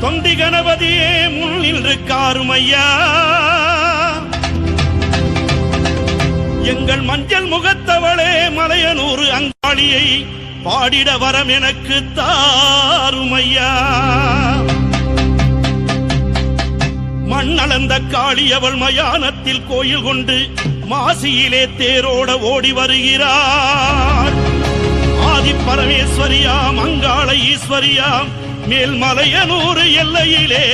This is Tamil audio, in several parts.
தொண்டி கணபதியே முன்னில் நின்று காருமையா எங்கள் மஞ்சள் முகத்தவளே மலையனூறு அங்காளியை பாடிட வரம் எனக்கு தாருமையா மண்ணளந்த காளி அவள் மயானத்தில் கோயில் கொண்டு மாசியிலே தேரோட ஓடி வருகிறார். ஆதி பரமேஸ்வரியாம் அங்காள ஈஸ்வரியாம் மேல்மலையனூர் எல்லையிலே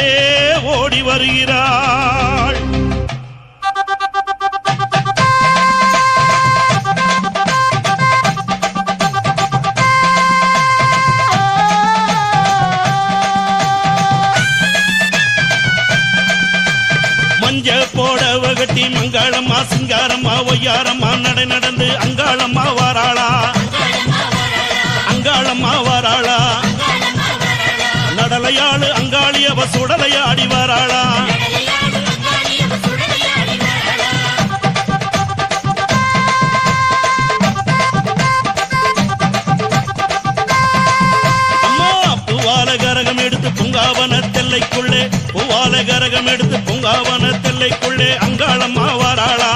ஓடி வருகிறாள். மஞ்ச போட வகட்டி மங்காளம்மா சிங்காரம்மா ஒய்யாரம்மா நடை நடந்து அங்காளம்மா அங்காளம்மா நடலையாளு அங்காளியவ சுடலையாடி அம்மா கரகம் எடுத்து பூங்காவன தெல்லைக்குள்ளே பூவால கரகம் எடுத்து பூங்காவன தெல்லைக்குள்ளே அங்காளம்மா வாராளா?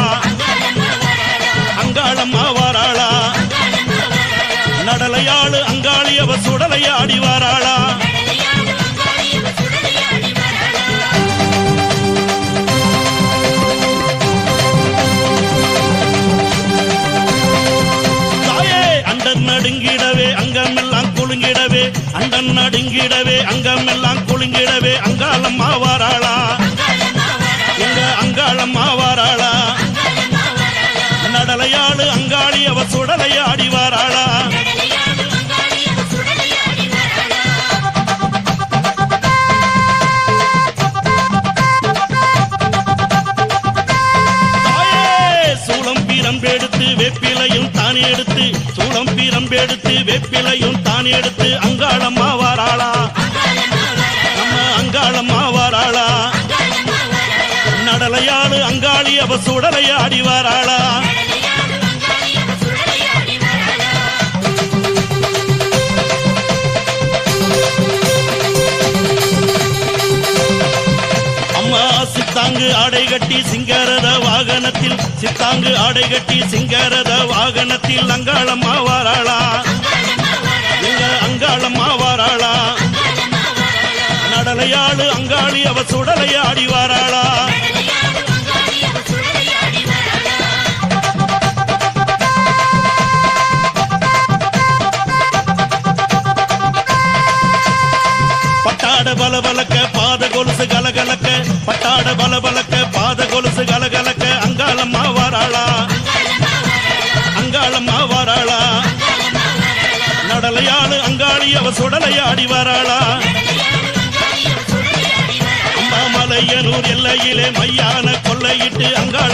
அங்காளம்மா வாராளா? நடலையாளு அங்காளி அவ சுடலையாடி நடுங்கிடவே அங்கமெல்லாம் குலுங்கிடவே அண்டன் நடுங்கிடவே அங்கமெல்லாம் குலுங்கிடவே அங்காளம்மா வாராளா எங்க அங்காளம்மா வாராளா நடலையாளு அங்காளி அவ சுடலையாடி வாராளா? தாயே சூளம் வெப்பிலையும் தான் எடுத்து சூளம் பீரம்பெடுத்து வெப்பிலையும் தான் எடுத்து அங்காளம்மா வாராளா நம்ம அங்காளம்மா வாராளா நடலையாடு அங்காளி அவ சுடலையாடி வாராளா. சித்தாங்கு ஆடை கட்டி சிங்காரத வாகனத்தில் சித்தாங்கு ஆடை கட்டி சிங்காரத வாகனத்தில் அங்காளம்மா வாராளா எங்க அங்காளம்மா வாராளா நடலையாடு அங்காளி அவ சுடலையாடி வாராளா பல பலக்க பாத கொலுசு கலகலக்க பட்டாட பலபலக்க பாத கொலுசு கலகலக்க அங்காளம்மா வாராளா. அங்காளம்மா வாராளா. நடலையாளு அங்காளி அவ சுடலையாடி வராளா. அம்மா மலையனூர் எல்லையிலே மையான கொள்ளையிட்டு அங்காள